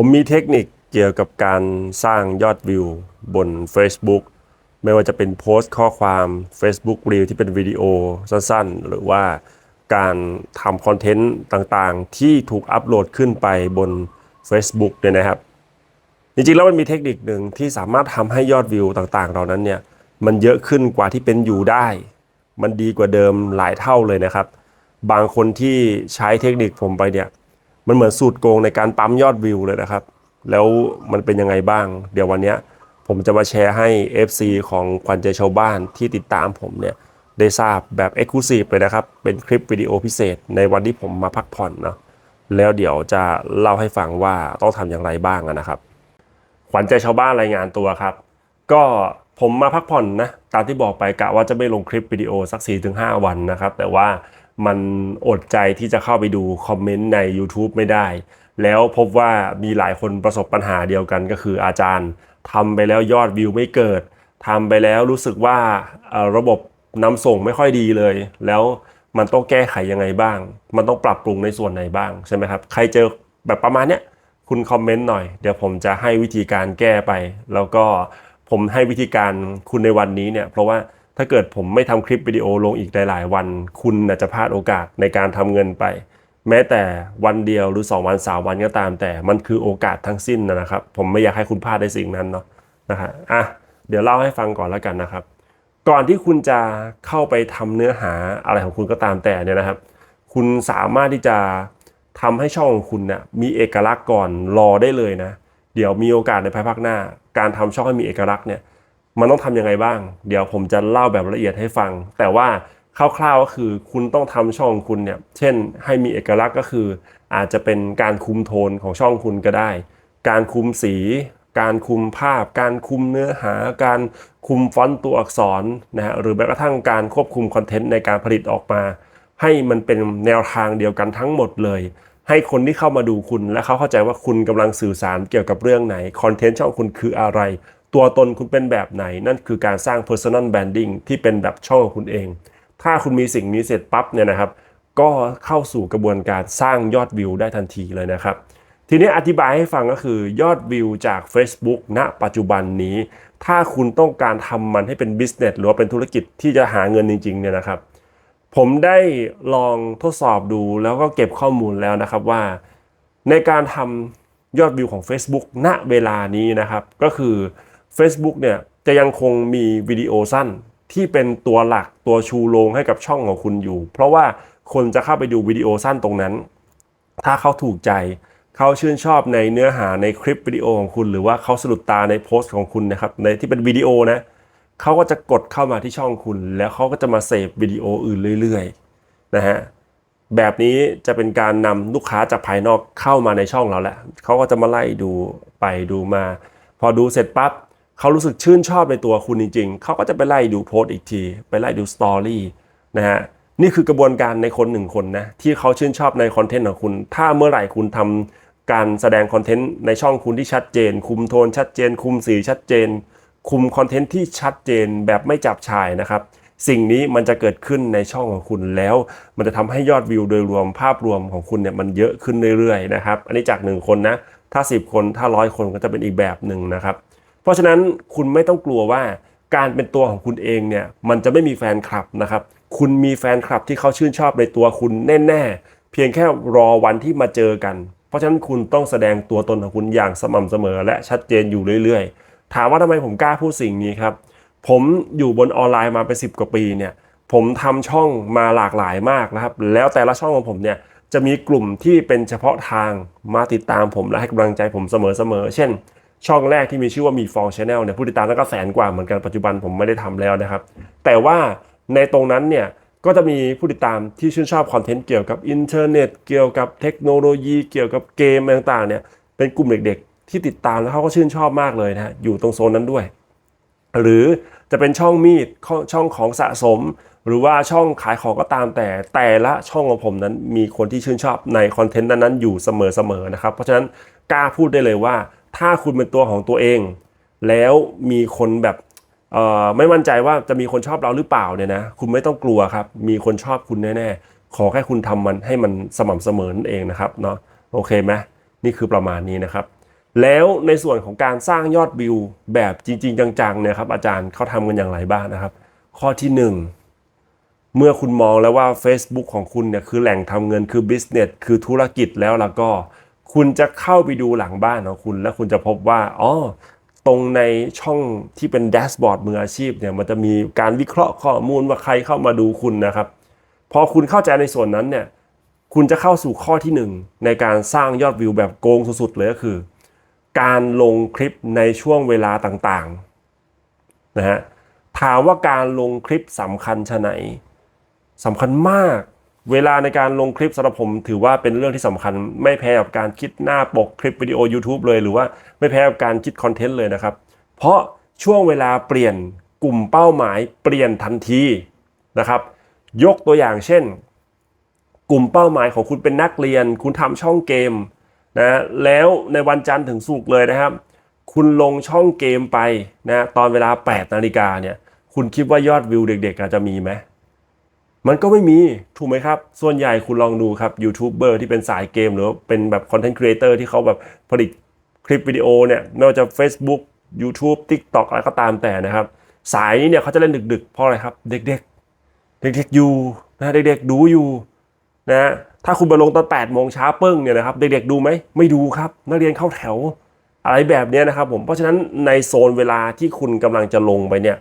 ผมมีเทคนิคเกี่ยวกับการสร้างยอดวิวบน Facebook ไม่ว่าจะเป็นโพสต์ข้อความ Facebook Reel ที่เป็นวิดีโอสั้นๆ หรือว่าการทำคอนเทนต์ต่างๆ ที่ถูกอัปโหลดขึ้นไปบน Facebook เนี่ยนะครับ จริงๆ แล้วมันมีเทคนิคหนึ่งที่สามารถทำให้ยอดวิวต่างๆ เหล่านั้นเนี่ยมันเยอะขึ้นกว่าที่เป็นอยู่ได้ มันดีกว่าเดิมหลายเท่าเลยนะครับ บางคนที่ใช้เทคนิคผมไปเนี่ย มันเหมือนสูตรโกงในการปั๊มยอดวิวเลยนะครับ แล้วมันเป็นยังไงบ้าง เดี๋ยววันนี้ผมจะมาแชร์ให้ FC ของควันใจชาวบ้านที่ติดตามผมเนี่ยได้ทราบแบบ e x c l u s i v e เลยนะครับ เป็นคลิปวิดีโอพิเศษในวันที่ผมมาพักผ่อนเนาะแล้วเดี๋ยวจะเล่าให้ฟังว่าต้องทำอย่างไรบ้างนะครับขวัญใจชาวบ้านรายงานตัวครับ ก็ผมมาพักผ่อนนะตามที่บอกไปกะว่าจะไม่ลงคลิปวิดีโอสัก 4-5 วันนะครับ แต่ว่า มันอดใจที่จะเข้าไปดูคอมเมนต์ใน YouTube ไม่ได้ แล้วพบว่ามีหลายคนประสบปัญหาเดียวกันก็คืออาจารย์ทำไปแล้วยอดวิวไม่เกิดทำไปแล้วรู้สึกว่าระบบนำส่งไม่ค่อยดีเลย แล้วมันต้องแก้ไขยังไงบ้าง มันต้องปรับปรุงในส่วนไหนบ้างใช่ไหมครับ ใครเจอแบบประมาณเนี้ยคุณคอมเมนต์หน่อย เดี๋ยวผมจะให้วิธีการแก้ไป แล้วก็ผมให้วิธีการคุณในวันนี้เนี่ย เพราะว่า ถ้าเกิดผมไม่ทำคลิปวิดีโอลงอีกหลายๆวัน คุณน่ะจะพลาดโอกาสในการทำเงินไป แม้แต่วันเดียวหรือ 2 วัน 3 วันก็ตาม แต่มันคือโอกาสทั้งสิ้นนะครับ ผมไม่อยากให้คุณพลาดในสิ่งนั้นเนาะนะฮะอะเดี๋ยวเล่าให้ฟังก่อนแล้วกันนะครับ ก่อนที่คุณจะเข้าไปทำเนื้อหาอะไรของคุณก็ตามแต่เนี่ยนะครับ คุณสามารถที่จะทำให้ช่องของคุณเนี่ยมีเอกลักษณ์ก่อนรอได้เลยนะ เดี๋ยวมีโอกาสในภายภาคหน้า การทำช่องให้มีเอกลักษณ์เนี่ย มันต้องทำยังไงบ้าง เดี๋ยวผมจะเล่าแบบละเอียดให้ฟัง แต่ว่าคร่าวๆก็คือคุณต้องทำช่องคุณเนี่ย เช่นให้มีเอกลักษณ์ก็คือ อาจจะเป็นการคุมโทนของช่องคุณก็ได้ การคุมสี การคุมภาพ การคุมเนื้อหา การคุมฟอนต์ตัวอักษรนะฮะ หรือแม้กระทั่งการควบคุมคอนเทนต์ในการผลิตออกมา ให้มันเป็นแนวทางเดียวกันทั้งหมดเลย ให้คนที่เข้ามาดูคุณและเขาเข้าใจว่าคุณกำลังสื่อสารเกี่ยวกับเรื่องไหน คอนเทนต์ช่องคุณคืออะไร ตัวตนคุณเป็นแบบไหน นั่นคือการสร้าง personal branding ที่เป็นแบบช่องของคุณเอง ถ้าคุณมีสิ่งนี้เสร็จปั๊บเนี่ยนะครับ ก็เข้าสู่กระบวนการสร้างยอดวิวได้ทันทีเลยนะครับ ทีนี้อธิบายให้ฟังก็คือยอดวิวจาก Facebook ณ ปัจจุบันนี้ ถ้าคุณต้องการทำมันให้เป็น business หรือว่าเป็นธุรกิจที่จะหาเงินจริงๆเนี่ยนะครับ ผมได้ลองทดสอบดูแล้วก็เก็บข้อมูลแล้วนะครับว่า ในการทำยอดวิวของ Facebook ณเวลานี้นะครับ ก็คือ Facebook เนี่ยจะยังคงมีวิดีโอสั้นที่เป็นตัวหลักตัวชูโรงให้กับช่องของคุณอยู่ เพราะว่าคนจะเข้าไปดูวิดีโอสั้นตรงนั้น ถ้าเขาถูกใจเขาชื่นชอบในเนื้อหาในคลิปวิดีโอของคุณ หรือว่าเขาสะดุดตาในโพสต์ของคุณนะครับในที่เป็นวิดีโอนะเขาก็จะกดเข้ามาที่ช่องคุณ แล้วเขาก็จะมาเสพวิดีโออื่นเรื่อยๆนะฮะแบบนี้จะเป็นการนำลูกค้าจากภายนอกเข้ามาในช่องเราแหละเขาก็จะมาไล่ดูไปดูมา พอดูเสร็จปั๊บ เขารู้สึกชื่นชอบในตัวคุณจริงๆ เขาก็จะไปไล่ดูโพสต์อีกที ไปไล่ดูสตอรี่นะฮะ นี่คือกระบวนการในคนหนึ่งคนนะที่เขาชื่นชอบในคอนเทนต์ของคุณ ถ้าเมื่อไหร่คุณทำการแสดงคอนเทนต์ในช่องคุณที่ชัดเจน คุมโทนชัดเจน คุมสีชัดเจน คุมคอนเทนต์ที่ชัดเจนแบบไม่จับชายนะครับ สิ่งนี้มันจะเกิดขึ้นในช่องของคุณแล้ว มันจะทำให้ยอดวิวโดยรวมภาพรวมของคุณเนี่ยมันเยอะขึ้นเรื่อยๆนะครับ อันนี้จาก 1 คนนะ ถ้า 10 คน ถ้าร้อยคนก็จะเป็นอีกแบบหนึ่งนะครับ เพราะฉะนั้นคุณไม่ต้องกลัวว่าการเป็นตัวของคุณเองเนี่ยมันจะไม่มีแฟนคลับนะครับ คุณมีแฟนคลับที่เขาชื่นชอบในตัวคุณแน่ๆ เพียงแค่รอวันที่มาเจอกัน เพราะฉะนั้นคุณต้องแสดงตัวตนของคุณอย่างสม่ำเสมอ และชัดเจนอยู่เรื่อยๆ ถามว่าทำไมผมกล้าพูดสิ่งนี้ครับ ผมอยู่บนออนไลน์มาเป็นสิบกว่าปีเนี่ยผมทำช่องมาหลากหลายมากนะครับ แล้วแต่ละช่องของผมเนี่ยจะมีกลุ่มที่เป็นเฉพาะทางมาติดตามผมและให้กำลังใจผมเสมอๆเช่น ช่องแรกที่มีชื่อว่ามีฟองชาแนลเนี่ยผู้ติดตามแล้วก็แสนกว่าเหมือนกันปัจจุบันผมไม่ได้ทำแล้วนะครับ แต่ว่าในตรงนั้นเนี่ยก็จะมีผู้ติดตามที่ชื่นชอบคอนเทนต์เกี่ยวกับอินเทอร์เน็ตเกี่ยวกับเทคโนโลยี เกี่ยวกับเกมต่างๆเนี่ยเป็นกลุ่มเด็กๆ ที่ติดตามแล้วเขาก็ชื่นชอบมากเลยนะฮะอยู่ตรงโซนนั้นด้วย หรือจะเป็นช่องมีดช่องของสะสม หรือว่าช่องขายของก็ตามแต่แต่ละช่องของผมนั้นมีคนที่ชื่นชอบในคอนเทนต์นั้นๆอยู่เสมอๆนะครับเพราะฉะนั้นกล้าพูดได้เลยว่า ถ้าคุณเป็นตัวของตัวเอง แล้วมีคนแบบเอ่อไม่มั่นใจว่าจะมีคนชอบเราหรือเปล่าเนี่ยนะคุณไม่ต้องกลัวครับ มีคนชอบคุณแน่ๆ ขอแค่คุณทำมันให้มันสม่ำเสมอนั่นเองนะครับเนาะโอเคไหมนี่คือประมาณนี้นะครับ แล้วในส่วนของการสร้างยอดวิวแบบจริง ๆ จังๆเนี่ยครับอาจารย์เขาทำกันอย่างไรบ้างนะครับ ข้อที่หนึ่งเมื่อคุณมองแล้วว่า Facebook ของคุณเนี่ยคือแหล่งทำเงินคือ business คือธุรกิจแล้วแล้วก็ คุณจะเข้าไปดูหลังบ้านของคุณ แล้วคุณจะพบว่าอ๋อตรงในช่องที่เป็นแดชบอร์ดมืออาชีพเนี่ยมันจะมีการวิเคราะห์ข้อมูลว่าใครเข้ามาดูคุณนะครับ พอคุณเข้าใจในส่วนนั้นเนี่ยคุณจะเข้าสู่ข้อที่หนึ่งในการสร้างยอดวิวแบบโกงสุดๆเลยก็คือ การลงคลิปในช่วงเวลาต่างๆนะฮะถามว่าการลงคลิปสำคัญชะไหนสำคัญมาก เวลาในการลงคลิปสำหรับผมถือว่าเป็นเรื่องที่สำคัญ ไม่แพ้กับการคิดหน้าปกคลิปวิดีโอ YouTube เลยหรือว่าไม่แพ้กับการคิดคอนเทนต์เลยนะครับ เพราะช่วงเวลาเปลี่ยนกลุ่มเป้าหมายเปลี่ยนทันทีนะครับ ยกตัวอย่างเช่น กลุ่มเป้าหมายของคุณเป็นนักเรียน คุณทำช่องเกมนะแล้วในวันจันทร์ถึงศุกร์เลยนะครับ คุณลงช่องเกมไปนะตอนเวลา 8 นาฬิกาเนี่ยคุณคิดว่ายอดวิวเด็ก ๆ อาจจะมีไหม มันก็ไม่มีถูกไหมครับ ส่วนใหญ่คุณลองดูครับยูทูบเบอร์ที่เป็นสายเกม หรือเป็นแบบคอนเทนต์ครีเอเตอร์ที่เขาแบบผลิตคลิปวิดีโอเนี่ยไม่ว่าจะ Facebook YouTube TikTok อะไรก็ตามแต่นะครับ สายนี้เนี่ยเขาจะเล่นดึกๆเพราะอะไรครับ เด็กๆ เด็กๆอยู่นะเด็กๆดูอยู่นะถ้าคุณไปลงตอน8โมงเช้าเปิ้งเนี่ยนะครับเด็กๆดูไหมไม่ดูครับ นักเรียนเข้าแถวอะไรแบบนี้นะครับผมเพราะฉะนั้นในโซนเวลาที่คุณกำลังจะลงไปเนี่ย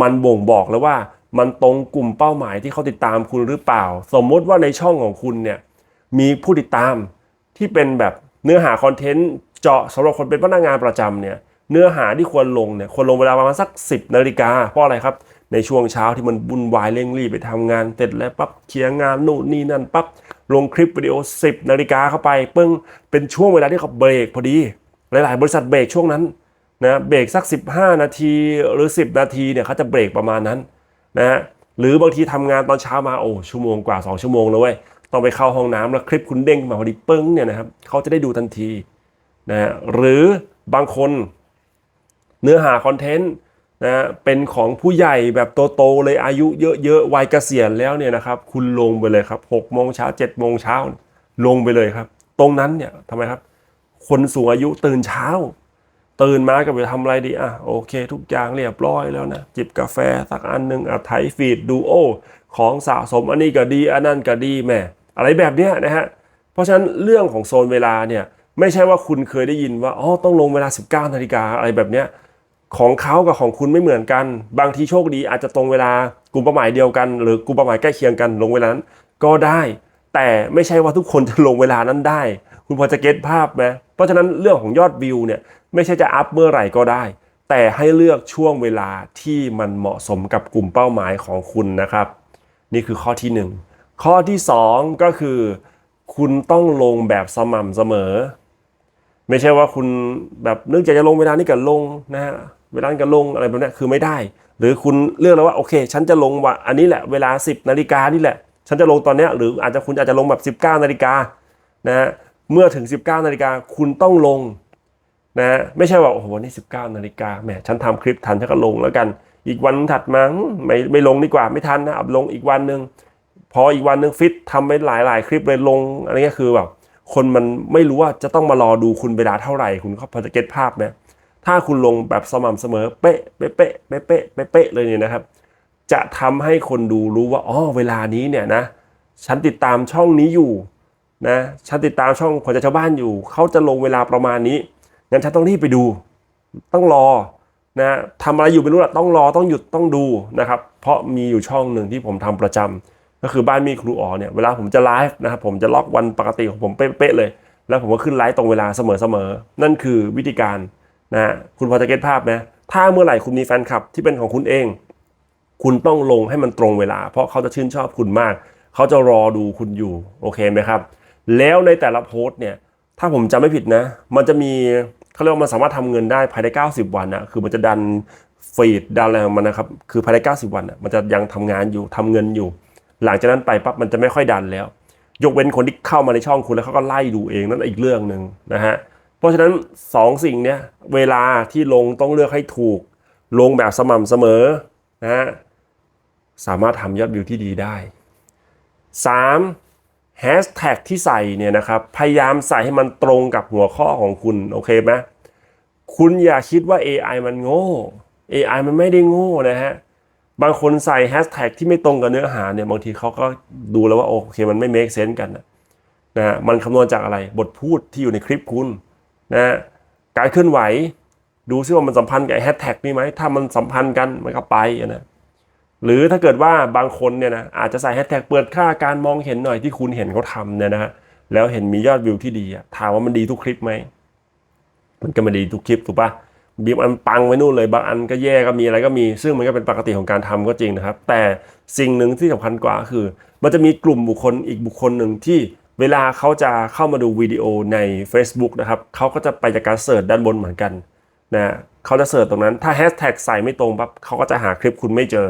มันบ่งบอกแล้วว่า มันตรงกลุ่มเป้าหมายที่เขาติดตามคุณหรือเปล่า สมมติว่าในช่องของคุณเนี่ยมีผู้ติดตามที่เป็นแบบเนื้อหาคอนเทนต์เจาะสำหรับคนเป็นพนักงานประจำเนี่ยเนื้อหาที่ควรลงเนี่ยควรลงเวลาประมาณสัก 10นาฬิกาเพราะอะไรครับ ในช่วงเช้าที่มันบุ่นวายเร่งรีบไปทำงานเสร็จแล้วปั๊บเคลียร์งานนู่นนี่นั่นปั๊บลงคลิปวิดีโอ 10นาฬิกาเข้าไปปึ้งเป็นช่วงเวลาที่เขาเบรกพอดี หลาย ๆ บริษัทเบรกช่วงนั้นนะเบรกสัก 15 นาทีหรือ 10 นาทีเนี่ยเขาจะเบรกประมาณนั้น นะฮะหรือบางทีทำงานตอนเช้ามาโอ้ชั่วโมงกว่า 2 ชั่วโมงแล้วเว้ยต้องไปเข้าห้องน้ำแล้วคลิปคุณเด้งมาพอดีปึ้งเนี่ยนะครับเขาจะได้ดูทันทีนะฮะหรือบางคนเนื้อหาคอนเทนต์นะฮะเป็นของผู้ใหญ่แบบโตๆเลยอายุเยอะๆวัยเกษียณแล้วเนี่ยนะครับ คุณลงไปเลยครับ6โมงเช้า7โมงเช้าลงไปเลยครับ ตรงนั้นเนี่ยทำไมครับ คนสูงอายุตื่นเช้า ตื่นมาก็ไปทำอะไรดีอะโอเค ทุกอย่างเรียบร้อยแล้วนะ จิบกาแฟสักอันหนึ่งอะไถฟีดดูโอของสะสมอันนี้ก็ดีอันนั้นก็ดีแม่อะไรแบบเนี้ยนะฮะเพราะฉะนั้นเรื่องของโซนเวลาเนี่ยไม่ใช่ว่าคุณเคยได้ยินว่าอ๋อต้องลงเวลา 19นาฬิกาอะไรแบบเนี้ยของเขากับของคุณไม่เหมือนกัน บางทีโชคดีอาจจะตรงเวลากลุ่มเป้าหมายเดียวกัน หรือกลุ่มเป้าหมายใกล้เคียงกันลงเวลานั้นก็ได้ แต่ไม่ใช่ว่าทุกคนจะลงเวลานั้นได้ คุณพอจะเก็ตภาพไหม ราะฉะนั้นเรื่องของยอดวิวเนี่ยไม่ใช่จะอัพเมื่อไหร่ก็ได้ แต่ให้เลือกช่วงเวลาที่มันเหมาะสมกับกลุ่มเป้าหมายของคุณนะครับ นี่คือข้อที่หนึ่งข้อที่สองก็คือ คุณต้องลงแบบสม่ำเสมอ ไม่ใช่ว่าคุณแบบนึกอยากจะลงเวลานี้ก็ลงนะฮะเวลานี้ก็ลงอะไรแบบนี้คือไม่ได้ หรือคุณเลือกแล้วว่าโอเค ฉันจะลงว่าอันนี้แหละเวลา 10นาฬิกานี่แหละฉันจะลงตอนนี้หรืออาจจะคุณอาจจะลงแบบ 19นาฬิกานะฮะ เมื่อถึง 19นาฬิกาคุณต้องลงนะฮะไม่ใช่ว่าโอ้โหวันนี่19นาฬิกาแหมฉันทำคลิปทันฉันก็ลงแล้วกัน อีกวันถัดมาอืมไม่ไม่ลงดีกว่าไม่ทันนะเอาลงอีกวันหนึ่งพออีกวันหนึ่งฟิตทำไปหลายหลายคลิปเลยลงอะไรเงี้ยคือแบบคนมันไม่รู้ว่าจะต้องมารอดูคุณเวลาเท่าไหร่คุณก็พอจะเก็ตภาพไหมถ้าคุณลงแบบสม่ำเสมอเป๊ะเป๊ะเป๊ะเป๊ะเป๊ะเป๊ะเป๊ะเลยเนี่ยนะครับ จะทำให้คนดูรู้ว่าอ๋อเวลานี้เนี่ยนะฉันติดตามช่องนี้อยู่ นะฉันติดตามช่องขวัญใจชาวบ้านอยู่ เขาจะลงเวลาประมาณนี้งั้นฉันต้องรีบไปดู ต้องรอนะทำอะไรอยู่ไม่รู้ละต้องรอต้องหยุดต้องดูนะครับ เพราะมีอยู่ช่องหนึ่งที่ผมทำประจำก็คือบ้านมีครูอ๋อเนี่ยเวลาผมจะไลฟ์นะครับผมจะล็อกวันปกติของผมเป๊ะๆเลย แล้วผมก็ขึ้นไลฟ์ตรงเวลาเสมอๆนั่นคือวิธีการนะคุณพอจะเก็ตภาพไหมถ้าเมื่อไหร่คุณมีแฟนคลับที่เป็นของคุณเอง คุณต้องลงให้มันตรงเวลา เพราะเขาจะชื่นชอบคุณมาก เขาจะรอดูคุณอยู่โอเคไหมครับ แล้วในแต่ละโพสต์เนี่ย ถ้าผมจำไม่ผิดนะ มันจะมีเขาเรียกว่ามันสามารถทำเงินได้ภายใน 90 วันนะคือมันจะดันฟีดดันอะไรของมันนะครับ คือภายใน 90 วันนะมันจะยังทำงานอยู่ทำเงินอยู่ หลังจากนั้นไปปั๊บมันจะไม่ค่อยดันแล้ว ยกเว้นคนที่เข้ามาในช่องคุณแล้วเขาก็ไล่ดูเองนั่นอีกเรื่องหนึ่งนะฮะ เพราะฉะนั้นสองสิ่งเนี้ยเวลาที่ลงต้องเลือกให้ถูก ลงแบบสม่ำเสมอนะฮะสามารถทำยอดวิวที่ดีได้ 3. แฮชแท็กที่ใส่เนี่ยนะครับ พยายามใส่ให้มันตรงกับหัวข้อของคุณ โอเคไหมคุณอย่าคิดว่า AI มันโง่ AI มันไม่ได้โง่นะฮะ บางคนใส่แฮชแท็กที่ไม่ตรงกับเนื้อหาเนี่ย บางทีเขาก็ดูแล้วว่า โอเค มันไม่ make sense กันนะฮะมันคำนวณจากอะไร บทพูดที่อยู่ในคลิปคุณนะฮะการเคลื่อนไหว ดูซิว่ามันสัมพันธ์กับแฮชแท็กนี่ไหม ถ้ามันสัมพันธ์กันมันก็ไปนะ หรือถ้าเกิดว่าบางคนเนี่ยนะอาจจะใส่แฮชแท็กเปิดค่าการมองเห็นหน่อยที่คุณเห็นเขาทำเนี่ยนะฮะแล้วเห็นมียอดวิวที่ดีถามว่ามันดีทุกคลิปไหมมันก็ไม่ดีทุกคลิปถูกปะบางอันปังไว้นู่นเลยบางอันก็แย่ก็มีอะไรก็มี ซึ่งมันก็เป็นปกติของการทำก็จริงนะครับ แต่สิ่งหนึ่งที่สำคัญกว่าคือ มันจะมีกลุ่มบุคคลอีกบุคคลหนึ่งที่เวลาเขาจะเข้ามาดูวิดีโอใน Facebook นะครับเขาก็จะไปจากการเสิร์ชด้านบนเหมือนกันนะเขาจะเสิร์ชตรงนั้นถ้าแฮชแท็กใส่ไม่ตรงปั๊บเขาก็จะหาคลิปคุณไม่เจอ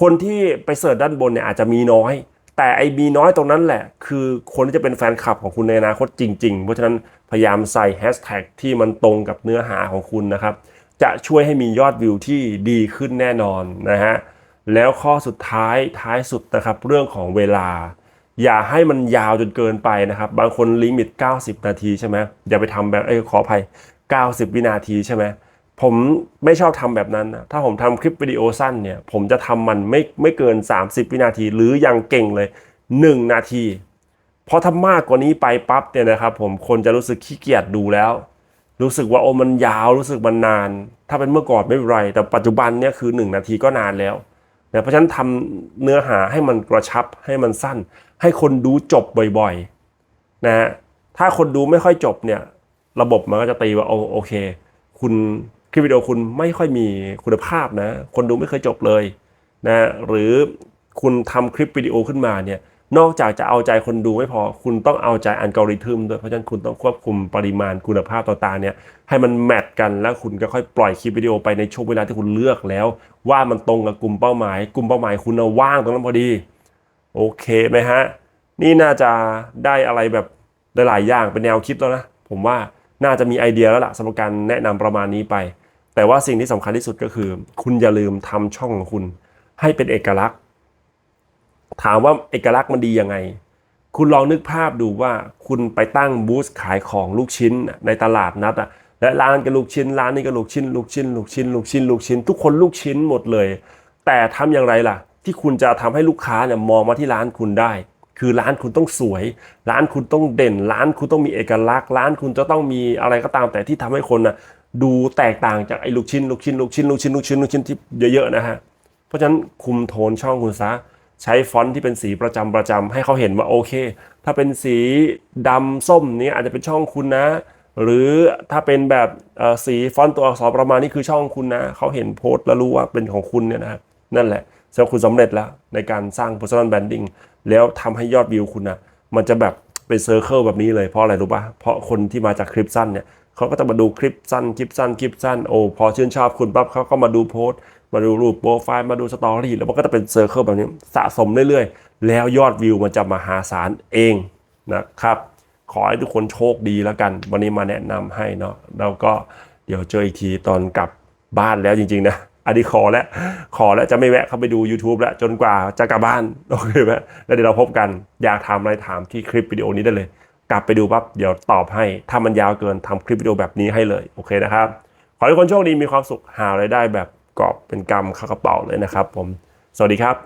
คนที่ไปเสิร์ชด้านบนเนี่ยอาจจะมีน้อย แต่ไอ้มีน้อยตรงนั้นแหละ คือคนที่จะเป็นแฟนคลับของคุณในอนาคตจริง ๆ เพราะฉะนั้นพยายามใส่แฮชแท็กที่มันตรงกับเนื้อหาของคุณนะครับ จะช่วยให้มียอดวิวที่ดีขึ้นแน่นอนนะฮะแล้วข้อสุดท้ายท้ายสุดนะครับเรื่องของเวลา อย่าให้มันยาวจนเกินไปนะครับ บางคนลิมิต 90 นาทีใช่ไหมอย่าไปทำแบบเอ้ขออภัย 90 วินาทีใช่ไหม ผมไม่ชอบทำแบบนั้นนะถ้าผมทำคลิปวิดีโอสั้นเนี่ย ผมจะทำมันไม่ไม่เกิน 30 วินาที หรือยังเก่งเลย 1 นาที เพราะถ้ามากกว่านี้ไปปั๊บเนี่ยนะครับ ผมคนจะรู้สึกขี้เกียจดูแล้ว รู้สึกว่าโอ้มันยาวรู้สึกมันนาน ถ้าเป็นเมื่อก่อนไม่เป็นไร แต่ปัจจุบันเนี่ยคือ 1 นาทีก็นานแล้วนะเพราะฉะนั้นทำเนื้อหาให้มันกระชับให้มันสั้น ให้คนดูจบบ่อยๆนะฮะถ้าคนดูไม่ค่อยจบเนี่ย ระบบมันก็จะตีว่าโอโอเค คุณ ลิปวิดีโอคุณไม่ค่อยมีคุณภาพนะ คนดูไม่เคยจบเลยนะหรือคุณทำคลิปวิดีโอขึ้นมาเนี่ยนอกจากจะเอาใจคนดูไม่พอ คุณต้องเอาใจอัลกอริทึมด้วย เพราะฉะนั้นคุณต้องควบคุมปริมาณคุณภาพต่างๆเนี่ยให้มันแมทกันแล้วคุณก็ค่อยปล่อยคลิปวิดีโอไปในช่วงเวลาที่คุณเลือกแล้ว ว่ามันตรงกับกลุ่มเป้าหมาย กลุ่มเป้าหมายคุณเอาว่างตรงนั้นพอดี โอเคไหมฮะ นี่น่าจะได้อะไรแบบหลายๆอย่างเป็นแนวคิดแล้วนะ ผมว่าน่าจะมีไอเดียแล้วล่ะสำหรับการแนะนำประมาณนี้ไป แต่ว่าสิ่งที่สำคัญที่สุดก็คือ คุณอย่าลืมทำช่องของคุณ ให้เป็นเอกลักษณ์ ถามว่าเอกลักษณ์มันดียังไง คุณลองนึกภาพดูว่าคุณไปตั้งบูธขายของลูกชิ้นในตลาดนัดอะและร้านก็ลูกชิ้น ร้านนี้ก็ลูกชิ้น ลูกชิ้น ลูกชิ้น ลูกชิ้น ลูกชิ้น ทุกคนลูกชิ้นหมดเลย แต่ทำอย่างไรล่ะ ที่คุณจะทำให้ลูกค้าเนี่ยมองมาที่ร้านคุณได้ คือร้านคุณต้องสวย ร้านคุณต้องเด่น ร้านคุณต้องมีเอกลักษณ์ ร้านคุณจะต้องมีอะไรก็ตามแต่ที่ทำให้คนน่ะ ดูแตกต่างจากไอ้ลูกชิ้นลูกชิ้นลูกชิ้นลูกชิ้นลูกชิ้นลูกชิ้นที่เยอะๆนะฮะ เพราะฉะนั้นคุมโทนช่องคุณซะใช้ฟอนต์ที่เป็นสีประจำประจำให้เขาเห็นว่าโอเค ถ้าเป็นสีดำส้มนี้อาจจะเป็นช่องคุณนะ หรือถ้าเป็นแบบสีฟอนต์ตัวอักษรประมาณนี้คือช่องคุณนะเขาเห็นโพสต์แล้วรู้ว่าเป็นของคุณเนี่ยนะนั่นแหละแสดงคุณสำเร็จแล้วในการสร้าง personal branding แล้วทำให้ยอดวิวคุณนะมันจะแบบเป็นเซอร์เคิลแบบนี้เลยเพราะอะไรรู้ปะเพราะคนที่มาจากคลิปสั้นเนี่ย เขาก็จะมาดูคลิปสั้นคลิปสั้นคลิปสั้นโอ้พอชื่นชอบคุณปั๊บเขาก็มาดูโพสต์มาดูรูปโปรไฟล์มาดูสตอรี่แล้วมันก็จะเป็นเซอร์เคิลแบบนี้สะสมเรื่อยๆ แล้วยอดวิวมันจะมาหาศาลเองนะครับ ขอให้ทุกคนโชคดีแล้วกัน วันนี้มาแนะนำให้เนาะแล้วก็เดี๋ยวเจออีกทีตอนกลับบ้านแล้วจริงๆนะอันนี้ขอแล้วขอแล้วจะไม่แวะเข้าไปดู YouTube แล้วจนกว่าจะกลับบ้านโอเคไหมแล้วเดี๋ยวเราพบกันอยากถามอะไรถามที่คลิปวิดีโอนี้ได้เลย กลับไปดูปั๊บเดี๋ยวตอบให้ถ้ามันยาวเกินทำคลิปวิดีโอแบบนี้ให้เลยโอเคนะครับ ขอให้ทุกคนโชคดีมีความสุขหารายได้แบบกอบเป็นกำเข้ากระเป๋าเลยนะครับผม สวัสดีครับ